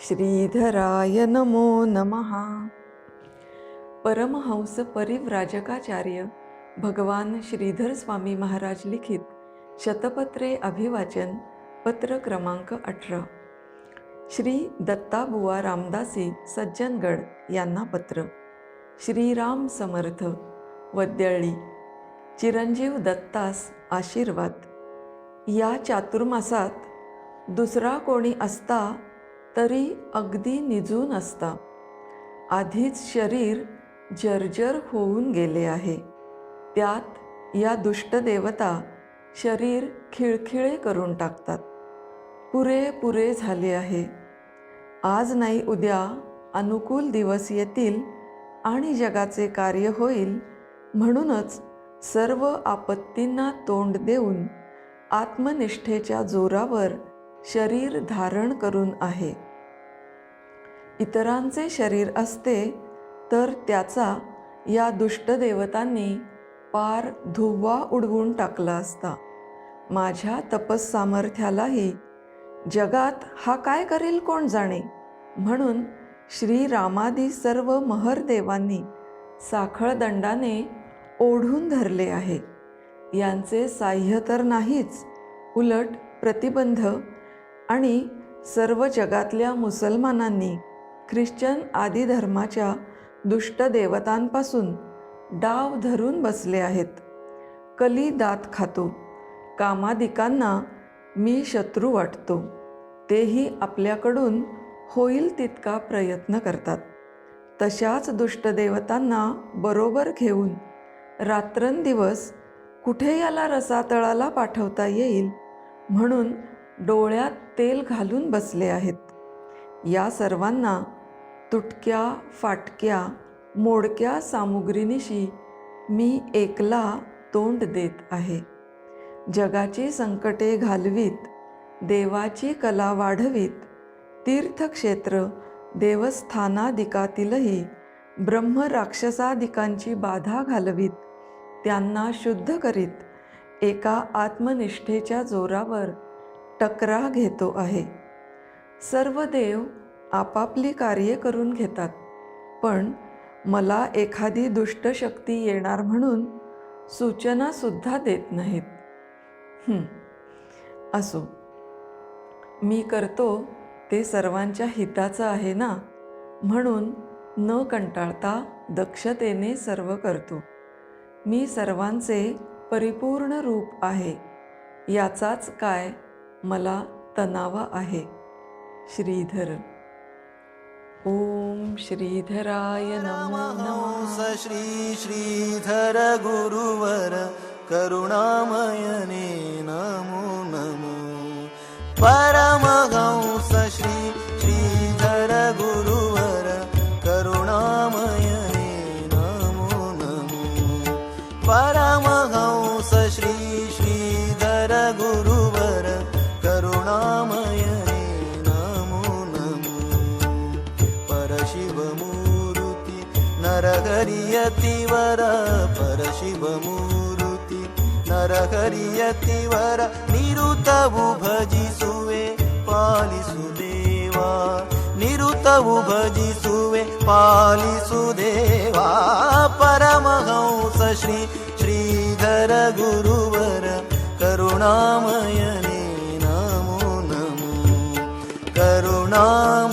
श्रीधराय नमो नमः। परमहंस परिव्राजकाचार्य भगवान श्रीधर स्वामी महाराज लिखित शतपत्रे अभिवाचन पत्र क्रमांक अठरा। श्री दत्ताबुवा रामदासी सज्जनगड यांना पत्र। श्रीराम समर्थ वद्यळी। चिरंजीव दत्तास आशीर्वाद। या चातुर्मासात दुसरा कोणी असता तरी अगदी निजून असता. आधीच शरीर जर्जर होऊन गेले आहे. त्यात या दुष्ट देवता शरीर खिळखिळे करून टाकतात. पुरे पुरे झाले आहे. आज नाही उद्या अनुकूल दिवस येतील आणि जगाचे कार्य होईल म्हणूनच सर्व आपत्तींना तोंड देऊन आत्मनिष्ठेच्या जोरावर शरीर धारण करून आहे. इतरांचे शरीर असते तर त्याचा या दुष्ट देवतांनी पार धुव्वा उडवून टाकला असता. माझ्या तपस सामर्थ्यालाही जगात हा काय करेल कोण जाणे? म्हणून श्रीरामादी सर्व महरदेवांनी साखळदंडाने ओढून धरले आहे. यांचे साह्य तर नाहीच उलट प्रतिबंध आणि सर्व जगातल्या मुसलमानांनी ख्रिश्चन आदी धर्माच्या दुष्ट देवतांपासून डाव धरून बसले आहेत. कली दात खातो. कामादिकांना मी शत्रू वाटतो. तेही आपल्याकडून होईल तितका प्रयत्न करतात. तशाच दुष्ट देवतांना बरोबर घेऊन रात्रंदिवस कुठे याला रसातळाला पाठवता येईल म्हणून डोळ्यात तेल घालून बसले आहेत. या सर्वांना तुटक्या फाटक्या मोडक्या सामुग्रीनिशी मी एकला तोंड देत आहे. जगाची संकटे घालवीत देवाची कला वाढवीत तीर्थक्षेत्र देवस्थानादिकातीलही ब्रह्म राक्षसादिकांची बाधा घालवीत त्यांना शुद्ध करीत एका आत्मनिष्ठेच्या जोरावर टकरा घेतो आहे. सर्व देव आपापली कार्ये करून घेतात. पण मला एखादी दुष्टशक्ती येणार म्हणून सूचनासुद्धा देत नाहीत. असो. मी करतो ते सर्वांच्या हिताचं आहे ना? म्हणून न कंटाळता दक्षतेने सर्व करतो. मी सर्वांचे परिपूर्ण रूप आहे. याचाच काय मला तणावा आहे. श्रीधर ओम श्रीधराय नमो परमहंस श्री श्रीधर गुरुवर करुणामयने नमो नमो। परमहंस श्री श्रीधर गुरुवर करुणामयने नमो नमो। परमहंस हरियति वर परशिवमुरुति। नर हरियति वर निरुतभुभजिसुवे पालिसुदेवा निरुतबुभजिसुवे पालिसुदेवा। परमहंस श्री श्रीधर गुरुवर करुणामय नीनो न करुणाम